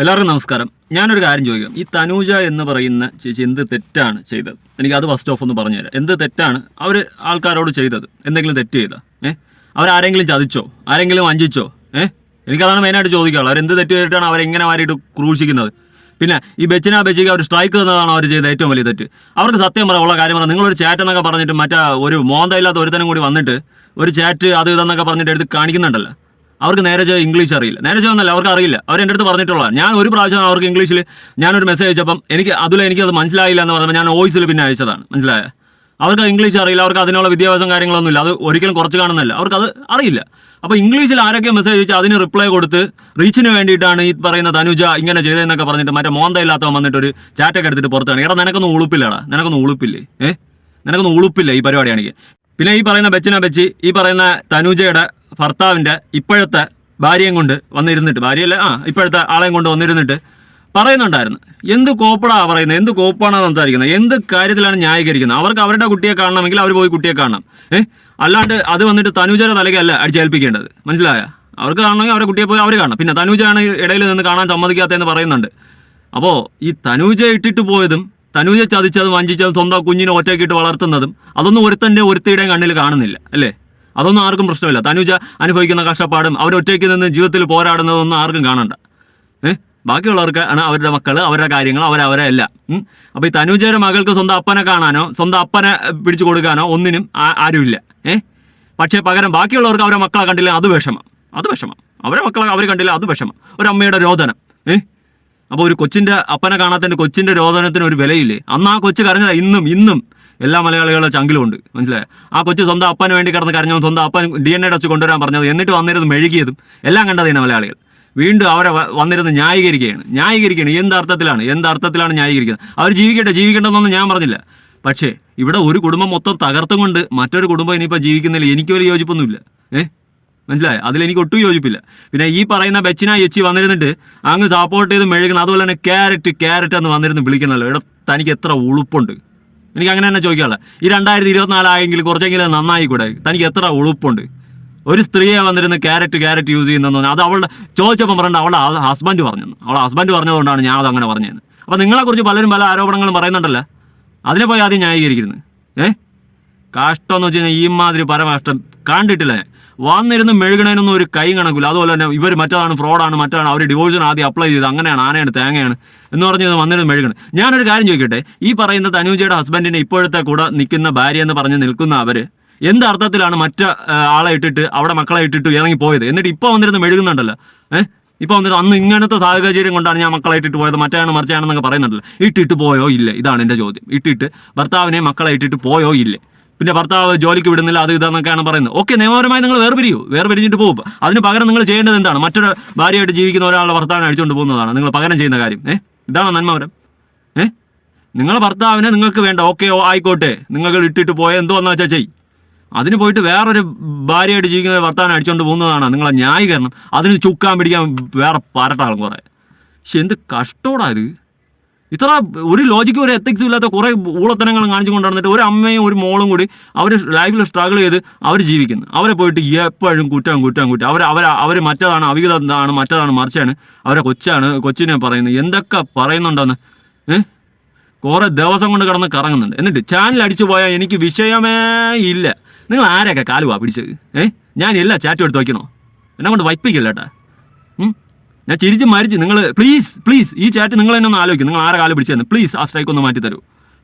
എല്ലാവർക്കും നമസ്കാരം. ഞാനൊരു കാര്യം ചോദിക്കാം. ഈ തനൂജ എന്ന് പറയുന്ന ചേച്ചി എന്ത് തെറ്റാണ് ചെയ്തത്? എനിക്ക് അത് ഫസ്റ്റ് ഓഫ് ഒന്ന് പറഞ്ഞുതരാം എന്ത് തെറ്റാണ് അവർ ആൾക്കാരോട് ചെയ്തത്? എന്തെങ്കിലും തെറ്റ് ചെയ്ത? ഏഹ് അവരാരെങ്കിലും ചതിച്ചോ? ആരെങ്കിലും വഞ്ചിച്ചോ? ഏഹ് എനിക്കതാണ് മെയിനായിട്ട് ചോദിക്കാനുള്ളത്. അവരെന്ത് തെറ്റ് ചെയ്തിട്ടാണ് അവരെങ്ങനെ മാറിയിട്ട് ക്രൂശിക്കുന്നത്? പിന്നെ ഈ ബെച്ചിന ബെച്ചിക്ക് അവർ സ്ട്രൈക്ക് തന്നതാണ് അവർ ചെയ്ത ഏറ്റവും വലിയ തെറ്റ്? അവർക്ക് സത്യം പറയാം ഉള്ള കാര്യം പറഞ്ഞാൽ നിങ്ങളൊരു ചാറ്റ് എന്നൊക്കെ പറഞ്ഞിട്ട് മറ്റേ ഒരു മോന്തയില്ലാത്ത ഒരുത്തനും കൂടി വന്നിട്ട് ഒരു ചാറ്റ് അത് ഇതെന്നൊക്കെ പറഞ്ഞിട്ട് എടുത്ത് കാണിക്കുന്നുണ്ടല്ലോ. അവർക്ക് നേരെ ഇംഗ്ലീഷ് അറിയില്ല. നേരെ എന്നല്ല അവർക്ക് അറിയില്ല. അവർ എന്റെ അടുത്ത് പറഞ്ഞിട്ടുള്ളതാണ് ഞാൻ ഒരു പ്രാവശ്യം അവർക്ക് ഇംഗ്ലീഷിൽ ഞാനൊരു മെസ്സേജ് അയച്ചപ്പം എനിക്ക് അതിൽ എനിക്കത് മനസ്സിലായില്ല എന്ന് പറഞ്ഞപ്പോൾ ഞാൻ വോയിസിൽ പിന്നെ അയച്ചതാണ്. മനസ്സിലായ? അവർക്ക് ഇംഗ്ലീഷ് അറിയില്ല. അവർക്ക് അതിനുള്ള വിദ്യാഭ്യാസം കാര്യങ്ങളൊന്നുമില്ല. അത് ഒരിക്കലും കുറച്ച് കാണുന്നില്ല അവർക്ക് അത് അറിയില്ല. അപ്പോൾ ഇംഗ്ലീഷിൽ ആരൊക്കെ മെസ്സേജ് അയച്ചാൽ അതിന് റിപ്ലൈ കൊടുത്ത് റീച്ചിന് വേണ്ടിയിട്ടാണ് ഈ പറയുന്ന തനുജ ഇങ്ങനെ ചെയ്തതെന്നൊക്കെ പറഞ്ഞിട്ട് മറ്റേ മോന്തയില്ലാത്തവൻ വന്നിട്ട് ഒരു ചാറ്റൊക്കെ എടുത്തിട്ട് പുറത്താണ്. എടാ നിനക്കൊന്നും ഉളുപ്പില്ലടാ. നിനക്കൊന്നും ഉളുപ്പില്ലേ? ഏഹ് നിനക്കൊന്നും ഉളുപ്പില്ല ഈ പരിപാടിയാണെങ്കിൽ പിന്നെ ഈ പറയുന്ന ബച്ചിന ബച്ചി ഈ പറയുന്ന തനുജയുടെ ഭർത്താവിന്റെ ഇപ്പോഴത്തെ ഭാര്യയും കൊണ്ട് വന്നിരുന്നിട്ട് ഭാര്യയല്ല? ആ ഇപ്പോഴത്തെ ആളെയും കൊണ്ട് വന്നിരുന്നിട്ട് പറയുന്നുണ്ടായിരുന്നു. എന്ത് കോപ്പടാ പറയുന്നത്? എന്ത് കോപ്പാണ് സംസാരിക്കുന്നത്? എന്ത് കാര്യത്തിലാണ് ന്യായീകരിക്കുന്നത്? അവർക്ക് അവരുടെ കുട്ടിയെ കാണണമെങ്കിൽ അവർ പോയി കുട്ടിയെ കാണണം. ഏഹ് അല്ലാണ്ട് അത് വന്നിട്ട് തനുജയുടെ തലയ്ക്കല്ല അടിച്ചേൽപ്പിക്കേണ്ടത്. മനസ്സിലായ? അവർക്ക് കാണണമെങ്കിൽ അവരുടെ കുട്ടിയെ പോയി അവർ കാണണം. പിന്നെ തനുജയാണ് ഇടയിൽ നിന്ന് കാണാൻ സമ്മതിക്കാത്തതെന്ന് പറയുന്നുണ്ട്. അപ്പോൾ ഈ തനുജ ഇട്ടിട്ട് പോയതും തനുജ ചതിച്ചതും വഞ്ചിച്ചതും സ്വന്തം കുഞ്ഞിനെ ഒറ്റയ്ക്കിട്ട് വളർത്തുന്നതും അതൊന്നും ഒരുത്തന്റെ ഒരുത്തിയുടെയും കണ്ണിൽ കാണുന്നില്ല അല്ലേ? അതൊന്നും ആർക്കും പ്രശ്നമില്ല. തനുജ അനുഭവിക്കുന്ന കഷ്ടപ്പാടും അവരൊറ്റയ്ക്ക് നിന്ന് ജീവിതത്തിൽ പോരാടുന്നതൊന്നും ആർക്കും കാണണ്ട. ഏഹ് ബാക്കിയുള്ളവർക്ക് ആണ് അവരുടെ മക്കൾ അവരുടെ കാര്യങ്ങൾ അവരവരെ അല്ല. അപ്പം അപ്പോൾ ഈ തനുജയുടെ മകൾക്ക് സ്വന്തം അപ്പനെ കാണാനോ സ്വന്തം അപ്പനെ പിടിച്ചു കൊടുക്കാനോ ഒന്നിനും ആരുമില്ല. ഏഹ് പക്ഷേ പകരം ബാക്കിയുള്ളവർക്ക് അവരെ മക്കളെ കണ്ടില്ല അത് വിഷമം. അത് വിഷമം. അവരെ മക്കളെ അവർ കണ്ടില്ല അത് വിഷമം. ഒരമ്മയുടെ രോദനം. ഏഹ് അപ്പോൾ ഒരു കൊച്ചിന്റെ അപ്പനെ കാണാത്തതിന്റെ കൊച്ചിന്റെ രോദനത്തിന് ഒരു വിലയില്ലേ? അന്ന് ആ കൊച്ചു കരഞ്ഞതാ ഇന്നും ഇന്നും. എല്ലാ മലയാളികളുടെ ചങ്കിലുമുണ്ട്. മനസ്സിലായി? ആ കൊച്ചു സ്വന്തം അപ്പന് വേണ്ടി കിടന്ന് കരഞ്ഞു സ്വന്തം അപ്പൻ ഡി എൻ എ ടച്ച് കൊണ്ടുവരാൻ പറഞ്ഞത് എന്നിട്ട് വന്നിരുന്ന് മെഴുകിയതും എല്ലാം കണ്ടതിനാണ് മലയാളികൾ. വീണ്ടും അവരെ വന്നിരുന്ന് ന്യായീകരിക്കുകയാണ്. ന്യായീകരിക്കുകയാണ്. എന്ത് അർത്ഥത്തിലാണ്? എന്ത് അർത്ഥത്തിലാണ് ന്യായീകരിക്കുന്നത്? അവർ ജീവിക്കട്ടെ ജീവിക്കണ്ടെന്നൊന്നും ഞാൻ പറഞ്ഞില്ല. പക്ഷേ ഇവിടെ ഒരു കുടുംബം മൊത്തം തകർത്തും കൊണ്ട് മറ്റൊരു കുടുംബം ഇനിയിപ്പോൾ ജീവിക്കുന്നില്ല. എനിക്ക് വലിയ യോജിപ്പൊന്നുമില്ല. ഏഹ് മനസ്സിലായോ? അതിലെനിക്ക് ഒട്ടും യോജിപ്പില്ല. പിന്നെ ഈ പറയുന്ന ബെച്ചിന എച്ചി വന്നിരുന്നിട്ട് അങ്ങ് സപ്പോർട്ട് ചെയ്ത് മെഴുകണം. അതുപോലെ തന്നെ ക്യാരറ്റ് ക്യാരറ്റ് എന്ന് വന്നിരുന്ന് വിളിക്കണമല്ലോ ഇവിടെ തനിക്ക് എത്ര ഉളുപ്പുണ്ട്. എനിക്ക് അങ്ങനെ തന്നെ ചോദിക്കാനുള്ളത് ഈ രണ്ടായിരത്തി ഇരുപത്തിനാലായെങ്കിൽ കുറച്ചെങ്കിലും നന്നായി നന്നായിക്കൂടെ? തനിക്ക് എത്ര ഉളുപ്പുണ്ട്? ഒരു സ്ത്രീയെ വന്നിരുന്ന് ക്യാരറ്റ് ക്യാരറ്റ് യൂസ് ചെയ്യുന്നതെന്ന് പറഞ്ഞാൽ അത് അവളുടെ ചോദിച്ചപ്പം പറഞ്ഞു അവളുടെ ഹസ്ബൻഡ് പറഞ്ഞു അവളുടെ ഹസ്ബൻഡ് പറഞ്ഞതുകൊണ്ടാണ് ഞാൻ അത് അങ്ങനെ പറഞ്ഞത് അപ്പം നിങ്ങളെക്കുറിച്ച് പലരും പല ആരോപണങ്ങളും പറയുന്നുണ്ടല്ലോ? അതിനെ പോയി ആദ്യം ന്യായീകരിക്കുന്നത്. ഏഹ് കാഷ്ടം എന്ന് വെച്ച് കഴിഞ്ഞാൽ ഈ മാതിരി പരമാഷ്ടം കണ്ടിട്ടില്ല വന്നിരുന്ന് മെഴുകണേനൊന്നും ഒരു കൈ കണക്കില്ല. അതുപോലെ തന്നെ ഇവർ മറ്റതാണ് ഫ്രോഡാണ് മറ്റാണ് അവർ ഡിവോഴ്സിന് ആദ്യം അപ്ലൈ ചെയ്ത് അങ്ങനെയാണ് ആനയാണ് തേങ്ങയാണ് എന്ന് പറഞ്ഞ് വന്നിരുന്ന് മെഴുകണം ഞാനൊരു കാര്യം ചോദിക്കട്ടെ? ഈ പറയുന്ന തനുജയുടെ ഹസ്ബൻഡിന് ഇപ്പോഴത്തെ കൂടെ നിൽക്കുന്ന ഭാര്യ എന്ന് പറഞ്ഞ് നിൽക്കുന്ന അവർ എന്ത് അർത്ഥത്തിലാണ് മറ്റ ആളെ ഇട്ടിട്ട് അവിടെ മക്കളെ ഇട്ടിട്ട് ഇറങ്ങി പോയത്? എന്നിട്ട് ഇപ്പോൾ വന്നിരുന്ന് മെഴുകുന്നുണ്ടല്ലോ. ഏഹ് ഇപ്പോൾ വന്നിട്ട് അന്ന് ഇങ്ങനത്തെ സാഹചര്യം കൊണ്ടാണ് ഞാൻ മക്കളെ ഇട്ടിട്ട് പോയത് മറ്റാണ് മറിച്ചാണെന്നൊക്കെ പറയുന്നുണ്ടല്ലോ. ഇട്ടിട്ട് പോയോ ഇല്ല? ഇതാണ് എന്റെ ചോദ്യം. ഇട്ടിട്ട് ഭർത്താവിനെ മക്കളെ ഇട്ടിട്ട് പോയോ ഇല്ലേ? പിന്നെ ഭർത്താവ് ജോലിക്ക് വിടുന്നില്ല അത് ഇതെന്നൊക്കെയാണ് പറയുന്നത്. ഓക്കെ നിയമപരമായി നിങ്ങൾ വേർപിരിയൂ. വേർപിരിഞ്ഞിട്ട് പോകും അതിന് പകരം നിങ്ങൾ ചെയ്യേണ്ടത് എന്താണ്? മറ്റൊരു ഭാര്യയായിട്ട് ജീവിക്കുന്ന ഒരാളുടെ ഭർത്താവിനെ അടിച്ചുകൊണ്ട് പോകുന്നതാണ്. നിങ്ങൾ പകരം ചെയ്യുന്ന കാര്യം. ഏഹ് ഇതാണോ നന്മപരം? ഏഹ് നിങ്ങളെ ഭർത്താവിനെ നിങ്ങൾക്ക് വേണ്ട. ഓക്കെ ഓ ആയിക്കോട്ടെ. നിങ്ങൾ ഇട്ടിട്ട് പോയ എന്തോ എന്ന് വെച്ചാൽ ചെയ് അതിന് പോയിട്ട് വേറൊരു ഭാര്യയായിട്ട് ജീവിക്കുന്ന ഭർത്താവിനെ അടിച്ചുകൊണ്ട് പോകുന്നതാണ് നിങ്ങളെ ന്യായീകരണം. അതിന് ചുക്കാൻ പിടിക്കാൻ വേറെ പാരട്ടാളും കുറേ. പക്ഷെ എന്ത് കഷ്ടോടാ ഇത്. ഇത്ര ഒരു ലോജിക്കും ഒരു എത്തിക്സും ഇല്ലാത്ത കുറേ ഊളത്തനങ്ങളും കാണിച്ചു കൊണ്ടുവന്നിട്ട് ഒരു അമ്മയും ഒരു മോളും കൂടി അവർ ലൈഫിൽ സ്ട്രഗിൾ ചെയ്ത് അവർ ജീവിക്കുന്നു. അവരെ പോയിട്ട് എപ്പോഴും കുറ്റം കുറ്റം കുറ്റം. അവർ അവർ അവർ മറ്റതാണ് അവിഹിതമാണ് മറ്റതാണ് മറിച്ചാണ്. അവരെ കൊച്ചാണ് കൊച്ചിനെ പറയുന്നത്. എന്തൊക്കെ പറയുന്നുണ്ടെന്ന് കുറേ ദിവസം കൊണ്ട് കിടന്ന് കറങ്ങുന്നുണ്ട്. എന്നിട്ട് ചാനൽ അടിച്ചു പോയാൽ എനിക്ക് വിഷയമേ ഇല്ല. നിങ്ങൾ ആരെയൊക്കെ കാലുവാ പിടിച്ചത്? ഏഹ് ഞാൻ എല്ലാ ചാറ്റും എടുത്ത് വയ്ക്കണോ? എന്നെ കൊണ്ട് വൈപ്പിക്കില്ല കേട്ടാ? ഞാൻ ചിരിച്ച് മരിച്ച് നിങ്ങൾ പ്ലീസ് പ്ലീസ് ഈ ചാറ്റ് നിങ്ങൾ തന്നെ ഒന്ന് ആലോചിക്കും. നിങ്ങൾ ആരെ കാലം പിടിച്ചതെന്ന്. പ്ലീസ് ആ സ്ട്രൈക്ക് ഒന്ന് മാറ്റി തരൂ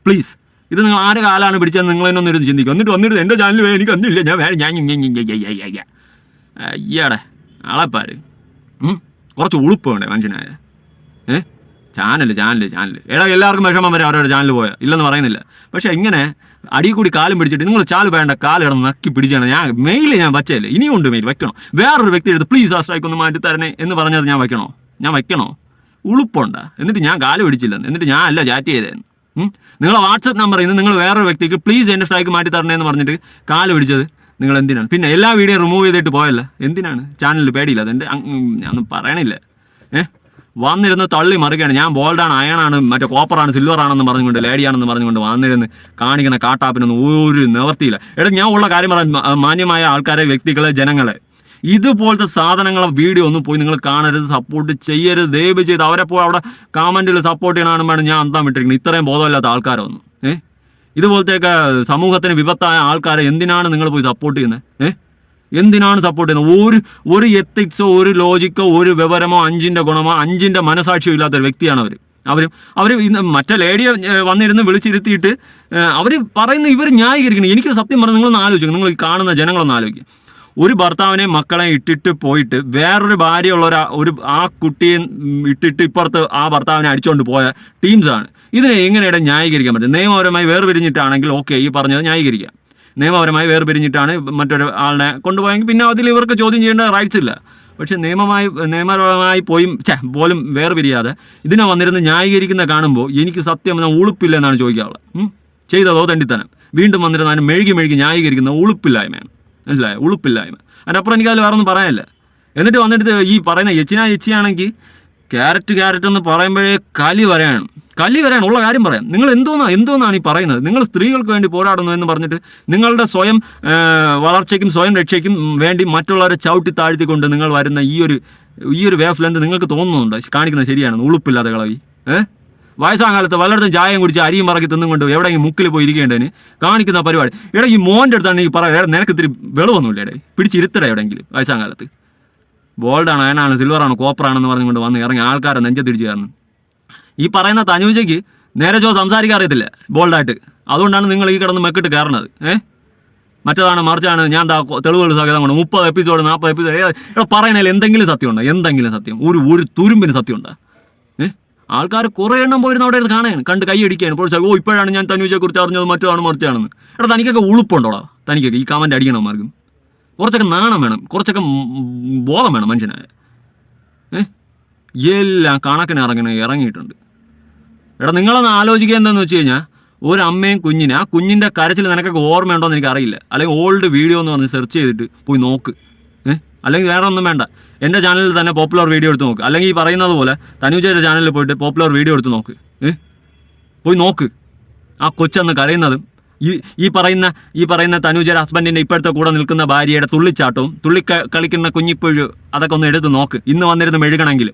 പ്ലീസ് ഇത് നിങ്ങൾ ആരെ കാലാണ് പിടിച്ചതെന്ന് നിങ്ങൾ തന്നെ ഒന്ന് ഇരുന്ന് ചിന്തിക്കും. എന്നിട്ട് വന്നിട്ട് എന്റെ ചാനൽ എനിക്ക് ഒന്നുമില്ല ഞാൻ വേറെ ഞാൻ. അയ്യാടെ ആളെപ്പാര് കുറച്ച് ഉളുപ്പ് വേണ്ടേ മനുഷ്യനായ? ഏ? ചാനൽ ചാനൽ ചാനൽ എടാ എല്ലാവർക്കും വിഷമം വരെ അവരുടെ ചാനൽ പോയ. ഇല്ലെന്ന് പറയുന്നില്ല. പക്ഷേ ഇങ്ങനെ അടി കൂടി കാലും പിടിച്ചിട്ട് നിങ്ങൾ ചാൽ വേണ്ട കാൽ കിടന്ന് നക്കി പിടിച്ചാണ് ഞാൻ മെയിൽ ഞാൻ വച്ചല്ലേ ഇനിയും ഉണ്ട് മെയിൽ വെക്കണോ വേറൊരു വ്യക്തി എടുത്ത് പ്ലീസ് ആ സ്ട്രൈക്ക് ഒന്ന് മാറ്റി തരണേ എന്ന് പറഞ്ഞത് ഞാൻ വയ്ക്കണോ? ഞാൻ വയ്ക്കണോ? ഉളുപ്പുണ്ട? എന്നിട്ട് ഞാൻ കാൽ പിടിച്ചില്ല എന്നിട്ട് ഞാൻ അല്ല ചാറ്റ് ചെയ്തേന്ന്? നിങ്ങളെ വാട്സപ്പ് നമ്പറിൽ നിന്ന് നിങ്ങൾ വേറൊരു വ്യക്തിക്ക് പ്ലീസ് എന്റെ സ്ട്രൈക്ക് മാറ്റി തരണേ എന്ന് പറഞ്ഞിട്ട് കാൽ പിടിച്ചത് നിങ്ങൾ എന്തിനാണ്? പിന്നെ എല്ലാ വീഡിയോ റിമൂവ് ചെയ്തിട്ട് പോയല്ല. എന്തിനാണ്? ചാനലിൽ പേടിയില്ല. അതെന്റെ ഞാനൊന്നും പറയണില്ല. ഏഹ് വന്നിരുന്ന് തള്ളി മറിക്കുകയാണ്. ഞാൻ ബോൾഡാണ് അയണാണ് മറ്റേ കോപ്പറാണ് സിൽവർ ആണെന്ന് പറഞ്ഞുകൊണ്ട് ലേഡിയാണെന്ന് പറഞ്ഞുകൊണ്ട് വന്നിരുന്ന് കാണിക്കുന്ന കാട്ടാപ്പിനൊന്നും ഒരു നിവർത്തിയില്ല. എടാ ഞാൻ ഉള്ള കാര്യം പറയാൻ മാന്യമായ ആൾക്കാരെ വ്യക്തികളെ ജനങ്ങളെ. ഇതുപോലത്തെ സാധനങ്ങളെ വീഡിയോ ഒന്നും പോയി നിങ്ങൾ കാണരുത് സപ്പോർട്ട് ചെയ്യരുത് ദയവ് ചെയ്ത് അവരെ പോയി അവിടെ കമന്റിൽ സപ്പോർട്ട് ചെയ്യണമെന്ന് വേണം ഞാൻ അന്താൻ വിട്ടിരിക്കുന്നത് ഇത്രയും ബോധമില്ലാത്ത ആൾക്കാരൊന്നും ഏഹ് ഇതുപോലത്തെയൊക്കെ സമൂഹത്തിന് വിപത്തായ ആൾക്കാരെ എന്തിനാണ് നിങ്ങൾ പോയി സപ്പോർട്ട് ചെയ്യുന്നത്? ഏ? എന്തിനാണ് സപ്പോർട്ട് ചെയ്യുന്നത്? ഒരു ഒരു എത്തിക്സോ ഒരു ലോജിക്കോ ഒരു വിവരമോ അഞ്ചിന്റെ ഗുണമോ അഞ്ചിന്റെ മനസാക്ഷിയോ ഇല്ലാത്ത വ്യക്തിയാണ് അവർ അവർ ഇന്ന് മറ്റേ ലേഡിയെ വന്നിരുന്ന് വിളിച്ചിരുത്തിയിട്ട് അവർ പറയുന്ന ഇവർ ന്യായീകരിക്കണം. എനിക്ക് സത്യം പറഞ്ഞ് നിങ്ങളൊന്ന് ആലോചിക്കും. നിങ്ങൾ കാണുന്ന ജനങ്ങളൊന്ന് ആലോചിക്കും. ഒരു ഭർത്താവിനെ മക്കളെ ഇട്ടിട്ട് പോയിട്ട് വേറൊരു ഭാര്യയുള്ള ഒരു ഒരു ആ കുട്ടിയെ ഇട്ടിട്ട് ഇപ്പുറത്ത് ആ ഭർത്താവിനെ അടിച്ചുകൊണ്ട് പോയ ടീംസാണ് ഇതിനെ എങ്ങനെയാണ് ന്യായീകരിക്കാൻ പറ്റും നിയമപരമായി വേർപിരിഞ്ഞിട്ടാണെങ്കിൽ ഓക്കെ ഈ പറഞ്ഞത് ന്യായീകരിക്കാം. നിയമപരമായി വേർപിരിഞ്ഞിട്ടാണ് മറ്റൊരു ആളിനെ കൊണ്ടുപോയെങ്കിൽ പിന്നെ അതിൽ ഇവർക്ക് ചോദ്യം ചെയ്യേണ്ട റൈറ്റ്സ് ഇല്ല. പക്ഷേ നിയമമായി നിയമപരമായി പോയും ചേ പോലും വേർപിരിയാതെ ഇതിനെ വന്നിരുന്ന് ന്യായീകരിക്കുന്ന കാണുമ്പോൾ എനിക്ക് സത്യം ഞാൻ ഉളുപ്പില്ല എന്നാണ് ചോദിക്കാറുള്ളത്? ചെയ്തതോ തണ്ടിത്തനം. വീണ്ടും വന്നിരുന്ന് അതിന് മെഴുകി മെഴുകി ന്യായീകരിക്കുന്ന ഉളുപ്പില്ലായ്മയാണ്. മനസ്സിലായോ? ഉളുപ്പില്ലായ്മ. അതിനപ്പുറം എനിക്കതിൽ വേറെ ഒന്നും പറയാനില്ല. എന്നിട്ട് വന്നിട്ട് ഈ പറയുന്ന എച്ചിനാ എച്ചിയാണെങ്കിൽ ക്യാരറ്റ് ക്യാരറ്റ് എന്ന് പറയുമ്പോഴേ കലി വരെയാണ് കലി വരാൻ ഉള്ള കാര്യം പറയാം. നിങ്ങൾ എന്തോന്നാ എന്തോന്നാണ് ഈ പറയുന്നത്? നിങ്ങൾ സ്ത്രീകൾക്ക് വേണ്ടി പോരാടുന്നു എന്ന് പറഞ്ഞിട്ട് നിങ്ങളുടെ സ്വയം വളർച്ചയ്ക്കും സ്വയം രക്ഷയ്ക്കും വേണ്ടി മറ്റുള്ളവരെ ചവിട്ടി താഴ്ത്തിക്കൊണ്ട് നിങ്ങൾ വരുന്ന ഈ ഒരു ഈ ഒരു വേഫ് ലെന്ത് നിങ്ങൾക്ക് തോന്നുന്നുണ്ട്? കാണിക്കുന്നത് ശരിയാണ്. ഉളുപ്പില്ലാതെ കളവി. ഏഹ് വയസ്സാം കാലത്ത് വല്ലയിടത്തും ചായയും കുടിച്ച് അരിയും പറക്കി തിന്നുകൊണ്ട് എവിടെയെങ്കിലും മുക്കിൽ പോയി ഇരിക്കേണ്ടതിന് കാണിക്കുന്ന പരിപാടി. എടാ ഈ മോന്റെ അടുത്താണ് ഈ പറയുക എടാ, നിനക്ക് ഇത്തിരി വെളുവൊന്നുമില്ല എടേ. പിടിച്ചിരുത്തട എവിടെയെങ്കിലും വയസ്സാം കാലത്ത് ഗോൾഡാണ് അയനാണ് സിൽവറാണ് കോപ്പറാണെന്ന് പറഞ്ഞുകൊണ്ട് വന്ന് ഇറങ്ങി ആൾക്കാരെ നെഞ്ചത്തിടിച്ച് കയറുന്നു. ഈ പറയുന്ന തനൂജയ്ക്ക് നേരെ ചോ സംസാരിക്കാൻ അറിയത്തില്ല ബോൾഡായിട്ട് അതുകൊണ്ടാണ് നിങ്ങൾ ഈ കിടന്ന് മെക്കിട്ട് കയറണത് ഏഹ് മറ്റേതാണ് മറിച്ചാണ് ഞാൻ എന്താ തെളിവുകൾ സഹിതം കൊണ്ട് മുപ്പത് എപ്പിസോഡ് നാൽപ്പത് എപ്പിസോഡ് ഇവിടെ പറയണതിൽ എന്തെങ്കിലും സത്യമുണ്ടോ? എന്തെങ്കിലും സത്യം. ഒരു ഒരു തുരുമ്പിന് സത്യം ഉണ്ടോ ഏ? ആൾക്കാർ കുറേ എണ്ണം പോയിരുന്ന അവിടെ ഇരുന്ന് കാണാൻ കണ്ട് കൈയടിക്കുകയാണ് ഇപ്പോൾ ഓ ഇപ്പോഴാണ് ഞാൻ തനുജയെ കുറിച്ച് അറിഞ്ഞത് മറ്റതാണ് മറിച്ചാണെന്ന്. എടാ തനിക്കൊക്കെ ഉളുപ്പുണ്ടോടാ? തനിക്കൊക്കെ ഈ കമന്റ് അടിക്കണമാർക്കും കുറച്ചൊക്കെ നാണം വേണം. കുറച്ചൊക്കെ ബോധം വേണം മനുഷ്യനായ ഏഹ് എല്ലാം കണക്കിന് ഇറങ്ങണ ഇറങ്ങിയിട്ടുണ്ട്. എടാ നിങ്ങളൊന്ന് ആലോചിക്കുക എന്താണെന്ന് വെച്ച് കഴിഞ്ഞാൽ ഒരു അമ്മയും കുഞ്ഞിനെ ആ കുഞ്ഞിന്റെ കരച്ചിൽ നിനക്കൊക്കെ ഓർമ്മയുണ്ടോ എന്ന് എനിക്കറിയില്ല. അല്ലെങ്കിൽ ഓൾഡ് വീഡിയോ എന്ന് പറഞ്ഞ് സെർച്ച് ചെയ്തിട്ട് പോയി നോക്ക്. അല്ലെങ്കിൽ വേറെ ഒന്നും വേണ്ട. എന്റെ ചാനലിൽ തന്നെ പോപ്പുലർ വീഡിയോ എടുത്ത് നോക്ക്. അല്ലെങ്കിൽ ഈ പറയുന്നത് പോലെ തനുജയുടെ ചാനലിൽ പോയിട്ട് പോപ്പുലർ വീഡിയോ എടുത്ത് നോക്ക്. പോയി നോക്ക്. ആ കൊച്ചന്ന് കരയുന്നതും ഈ ഈ പറയുന്ന ഈ പറയുന്ന തനുജയുടെ ഹസ്ബൻഡിന്റെ ഇപ്പോഴത്തെ കൂടെ നിൽക്കുന്ന ഭാര്യയുടെ തുള്ളിച്ചാട്ടവും തുള്ളി കളിക്കുന്ന കുഞ്ഞിപ്പുഴു അതൊക്കെ ഒന്ന് എടുത്ത് നോക്ക്. ഇന്ന് വന്നിരുന്ന് മെഴുകണമെങ്കിൽ.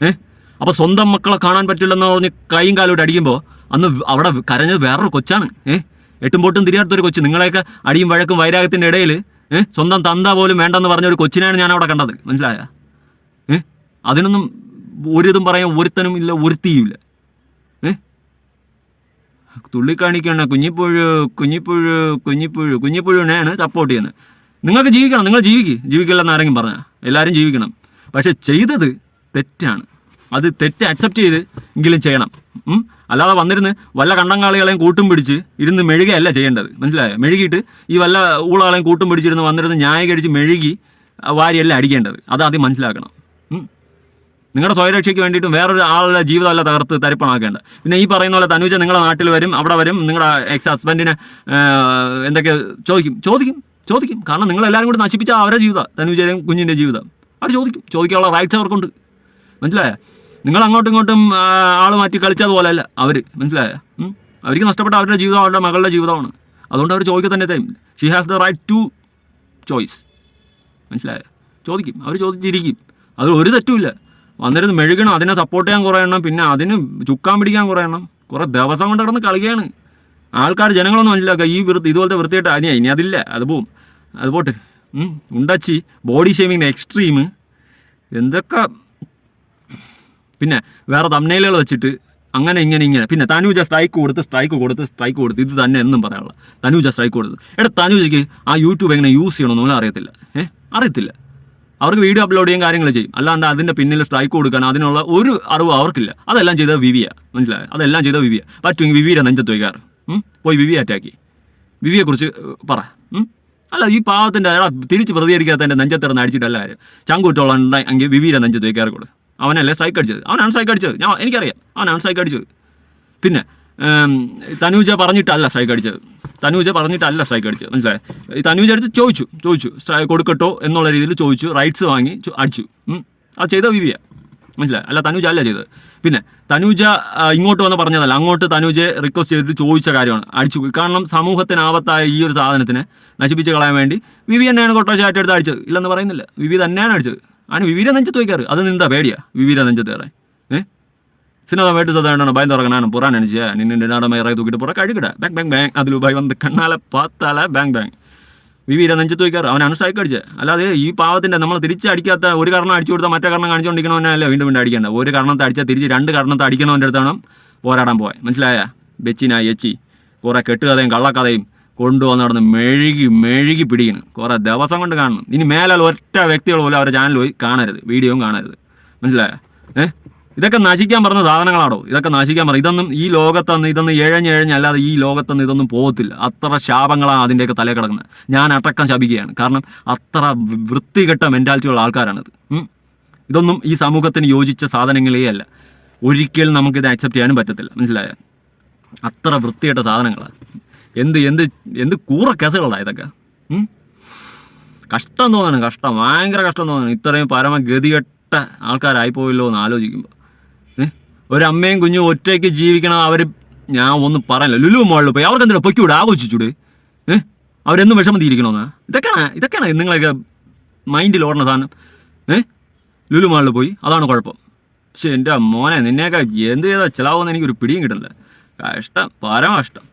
ഏഹ് അപ്പോൾ സ്വന്തം മക്കളെ കാണാൻ പറ്റില്ലെന്ന് പറഞ്ഞ് കൈയും കാലോട്ട് അടിക്കുമ്പോൾ അന്ന് അവിടെ കരഞ്ഞത് വേറൊരു കൊച്ചാണ്. ഏഹ് എട്ടും പൊട്ടും തിരിയാത്തൊരു കൊച്ച്. നിങ്ങളെയൊക്കെ അടിയും വഴക്കും വൈരാഗ്യത്തിന്റെ ഇടയിൽ ഏഹ് സ്വന്തം തന്ത പോലും വേണ്ടെന്ന് പറഞ്ഞ ഒരു കൊച്ചിനെയാണ് ഞാൻ അവിടെ കണ്ടത്. മനസ്സിലായ? ഏഹ് അതിനൊന്നും ഒരിതും പറയാൻ ഒരുത്തനും ഇല്ല ഒരുത്തിയുമില്ല ഏഹ് തുള്ളിക്കാണിക്കണ കുഞ്ഞിപ്പുഴു കുഞ്ഞിപ്പുഴു കുഞ്ഞിപ്പുഴു കുഞ്ഞിപ്പുഴുവിനെയാണ് സപ്പോർട്ട് ചെയ്യുന്നത്. നിങ്ങൾക്ക് ജീവിക്കണം നിങ്ങൾ ജീവിക്കുക ജീവിക്കില്ലെന്ന് ആരെങ്കിലും പറഞ്ഞാൽ എല്ലാവരും ജീവിക്കണം. പക്ഷെ ചെയ്തത് തെറ്റാണ്. അത് തെറ്റ് അക്സെപ്റ്റ് ചെയ്ത് എങ്കിലും ചെയ്യണം. അല്ലാതെ വന്നിരുന്ന് വല്ല കണ്ടങ്കാളികളെയും കൂട്ടും പിടിച്ച് ഇരുന്ന് മെഴുകയല്ല ചെയ്യേണ്ടത്. മനസ്സിലായോ? മെഴുകിയിട്ട് ഈ വല്ല ഊളകളെയും കൂട്ടും പിടിച്ചിരുന്ന് വന്നിരുന്ന് ന്യായീകരിച്ച് മെഴുകി വാരിയല്ല അടിക്കേണ്ടത്. അത് ആദ്യം മനസ്സിലാക്കണം. നിങ്ങളുടെ സ്വയരക്ഷയ്ക്ക് വേണ്ടിയിട്ടും വേറൊരു ആളുടെ ജീവിതമല്ല തകർത്ത് തരിപ്പണാക്കേണ്ട പിന്നെ ഈ പറയുന്ന പോലെ തനുജ നിങ്ങളുടെ നാട്ടിൽ വരും അവിടെ വരും നിങ്ങളുടെ എക്സ് ഹസ്ബൻഡിനെ എന്തൊക്കെ ചോദിക്കും? ചോദിക്കും. ചോദിക്കും. കാരണം നിങ്ങൾ എല്ലാവരും കൂടി നശിപ്പിച്ച അവരുടെ ജീവിതം തനുജയുടെയും കുഞ്ഞിന്റെ ജീവിതം. അവർ ചോദിക്കും. ചോദിക്കാനുള്ള റൈറ്റ്സ് അവർക്കുണ്ട്. മനസ്സിലായ? നിങ്ങൾ അങ്ങോട്ടും ഇങ്ങോട്ടും ആൾ മാറ്റി കളിച്ചതുപോലെയല്ല അവർ മനസ്സിലായ? അവർക്ക് നഷ്ടപ്പെട്ട അവരുടെ ജീവിതം അവരുടെ മകളുടെ ജീവിതമാണ്. അതുകൊണ്ട് അവർ ചോദിക്കുക തന്നെ തരും she has the right to choice മനസ്സിലായ? ചോദിക്കും. അവർ ചോദിച്ചിരിക്കും. അതിൽ ഒരു തെറ്റുമില്ല. വന്നിരുന്ന് മെഴുകണം അതിനെ സപ്പോർട്ട് ചെയ്യാൻ കുറേ എണ്ണം പിന്നെ അതിന് ചുക്കാൻ പിടിക്കാൻ കുറേ എണ്ണം. കുറേ ദിവസം കൊണ്ട് കിടന്ന് കളിക്കുകയാണ്. ആൾക്കാർ ജനങ്ങളൊന്നും മനസ്സിലാക്കുക ഈ വൃത്തി ഇതുപോലത്തെ വൃത്തിയായിട്ട് അതിനെ ഇനി അതില്ല. അത് പോവും. അത് പോട്ടെ. ഉണ്ടച്ചി ബോഡി ഷേമിങ്ങിന്റെ എക്സ്ട്രീം എന്തൊക്കെ പിന്നെ വേറെ തമ്മനയിലുകൾ വെച്ചിട്ട് അങ്ങനെ ഇങ്ങനെ ഇങ്ങനെ. പിന്നെ തനൂജ സ്ട്രൈക്ക് കൊടുത്ത് സ്ട്രൈക്ക് കൊടുത്ത് സ്ട്രൈക്ക് കൊടുത്ത്. ഇത് തന്നെ എന്നും പറയാനുള്ള. തനൂജ സ്ട്രൈക്ക് കൊടുത്ത്. എടാ തനൂജയ്ക്ക് ആ യൂട്യൂബ് എങ്ങനെ യൂസ് ചെയ്യണമെന്ന് അറിയത്തില്ല. ഏഹ് അറിയത്തില്ല. അവർക്ക് വീഡിയോ അപ്ലോഡ് ചെയ്യാൻ കാര്യങ്ങൾ ചെയ്യും. അല്ലാണ്ട് അതിന്റെ പിന്നിൽ സ്ട്രൈക്ക് കൊടുക്കാൻ അതിനുള്ള ഒരു അറിവ് അവർക്കില്ല. അതെല്ലാം ചെയ്ത വിവിയ. മനസ്സിലായോ? അതെല്ലാം ചെയ്ത വിവിയ. പറ്റുമെങ്കിൽ വിവിയുടെ നെഞ്ചത്ത് വയ്ക്കാറ്? പോയി വിവിയെ അറ്റാക്കി വിവിയെക്കുറിച്ച് പറ. അല്ല ഈ പാവത്തിന്റെ തിരിച്ച് പ്രതികരിക്കാത്തതിന്റെ നെഞ്ചത്തിറന്ന് അടിച്ചിട്ടല്ല കാര്യം. ചങ്കൂറ്റോളം എങ്കിൽ വിവിയുടെ നെഞ്ചത്ത് വയ്ക്കാറ് കൊടു. അവനല്ലേ സ്ട്രൈക്ക് അടിച്ചത്? അവനാണ് സ്ട്രൈക്ക് അടിച്ചത്. ഞാൻ എനിക്കറിയാം. അവനാണ് സ്ട്രൈക്ക് അടിച്ചത്. പിന്നെ തനൂജ പറഞ്ഞിട്ടല്ല സ്ട്രൈക്ക് അടിച്ചത്. തനൂജ പറഞ്ഞിട്ടല്ല സ്ട്രൈക്ക് അടിച്ചത്. മനസ്സിലായി? ഈ തനൂജ അടുത്ത് ചോദിച്ചു. ചോദിച്ചു. കൊടുക്കട്ടോ എന്നുള്ള രീതിയിൽ ചോദിച്ചു. റൈറ്റ്സ് വാങ്ങി അടിച്ചു. അത് ചെയ്ത വിവിയ മനസ്സിലായി? അല്ല തനൂജ അല്ല ചെയ്തത്. പിന്നെ തനൂജ ഇങ്ങോട്ട് വന്ന് പറഞ്ഞതല്ല. അങ്ങോട്ട് തനൂജയെ റിക്വസ്റ്റ് ചെയ്തിട്ട് ചോദിച്ച കാര്യമാണ്. അടിച്ചു. കാരണം സമൂഹത്തിനാപത്തായ ഈ ഒരു സാധനത്തിനെ നശിപ്പിച്ച് കളയാൻ വേണ്ടി വിവി തന്നെയാണ് കൊട്ടാശായിട്ട് എടുത്ത് അടിച്ചത്. ഇല്ലെന്ന് പറയുന്നില്ല. വിവി തന്നെയാണ് അടിച്ചത്. അതിന് വിവിയുടെ നെഞ്ചത്ത് വയ്ക്കാറ് അത് നിന്താ പേടിയാ വിവിയുടെ നെഞ്ചത്ത് കയറാൻ ഏഹ് சின்னதாக வேட்டு சதாண்டன பயந்து நான் புறா நினச்சேன் நின்று நாடமை இறகி தூக்கிட்டு போகிற கழுகிட பேங் பேங் பேங் அதில் போய் வந்து കണ്ണാലെ பார்த்தால ബാങ് ബാങ് വിവിയുടെ നെഞ്ചത്ത് വയ്ക്കാറ് അവൻ അനുസായിക്ക് അടിച്ചേ അല്ലാതെ ഈ പാവത്തിൻ്റെ നമ്മൾ തിരിച്ച് അടിക്കാത്ത ഒരു കാരണം അടിച്ചു കൊടുത്താൽ മറ്റേ കാരണം കാണിച്ചുകൊണ്ടിരിക്കണവനല്ല വീണ്ടും വീണ്ടും അടിക്കേണ്ട ഒരു കാരണത്തെ അടിച്ചാൽ തിരിച്ച് രണ്ട് കാരണത്തെ അടിക്കണവൻ്റെ അടുത്താണ് പോരാടാൻ പോയത് മനസ്സിലായ ബെച്ചിന എച്ചി കുറേ കെട്ടുകഥയും കള്ളക്കഥയും കൊണ്ടുവന്ന് നടന്ന് മെഴുകി മെഴുകി പിടിക്കുന്നു. കുറേ ദിവസം കൊണ്ട് കാണണം. ഇനി മേലാൽ ഒറ്റ വ്യക്തികൾ പോലും അവരുടെ ചാനൽ പോയി കാണരുത്. വീഡിയോയും കാണരുത്. മനസ്സിലായോ? ഏഹ് ഇതൊക്കെ നശിക്കാൻ പറഞ്ഞ സാധനങ്ങളാണോ? ഇതൊക്കെ നശിക്കാൻ പറഞ്ഞ ഇതൊന്നും ഈ ലോകത്തന്ന് ഇതൊന്നും എഴഞ്ഞ് എഴഞ്ഞ് അല്ലാതെ ഈ ലോകത്തന്ന് ഇതൊന്നും പോകത്തില്ല. അത്ര ശാപങ്ങളാണ് അതിന്റെയൊക്കെ തല കിടക്കുന്നത്. ഞാൻ അടക്കം ശപിക്കുകയാണ്. കാരണം അത്ര വൃത്തികെട്ട മെന്റാലിറ്റിയുള്ള ആൾക്കാരാണിത്. ഇതൊന്നും ഈ സമൂഹത്തിന് യോജിച്ച സാധനങ്ങളേ അല്ല. ഒരിക്കലും നമുക്കിത് ആക്സെപ്റ്റ് ചെയ്യാനും പറ്റത്തില്ല. മനസ്സിലായോ? അത്ര വൃത്തികെട്ട സാധനങ്ങളാണ് എന്ത് എന്ത് എന്ത് കൂറ കേസുകളാണ് ഇതൊക്കെ? കഷ്ടം തോന്നണം കഷ്ടം. ഭയങ്കര കഷ്ടം തോന്നണം ഇത്രയും പരമഗതികെട്ട ആൾക്കാരായിപ്പോയല്ലോ എന്ന് ആലോചിക്കുമ്പോൾ ഒരമ്മയും കുഞ്ഞും ഒറ്റയ്ക്ക് ജീവിക്കണം അവർ ഞാൻ ഒന്നും പറയില്ല ലുലു മോളിൽ പോയി. അവർക്ക് എന്തിനാ പൊയ്ക്കൂടെ? ആഘോഷിച്ചൂടെ? ഏഹ് അവരെന്നും വിഷമം തീരിക്കണമെന്ന് ഇതൊക്കെയാണ് ഇതൊക്കെയാണ് നിങ്ങളൊക്കെ മൈൻഡിൽ ഓടുന്ന സാധനം. ഏഹ് ലുലു മാളിൽ പോയി. അതാണ് കുഴപ്പം. പക്ഷെ എന്റെ മോനെ നിന്നെയൊക്കെ എന്ത് ചെയ്താൽ ചിലവെന്ന് എനിക്കൊരു പിടിയും കിട്ടുന്നില്ല കഷ്ടം പരമ കഷ്ടം.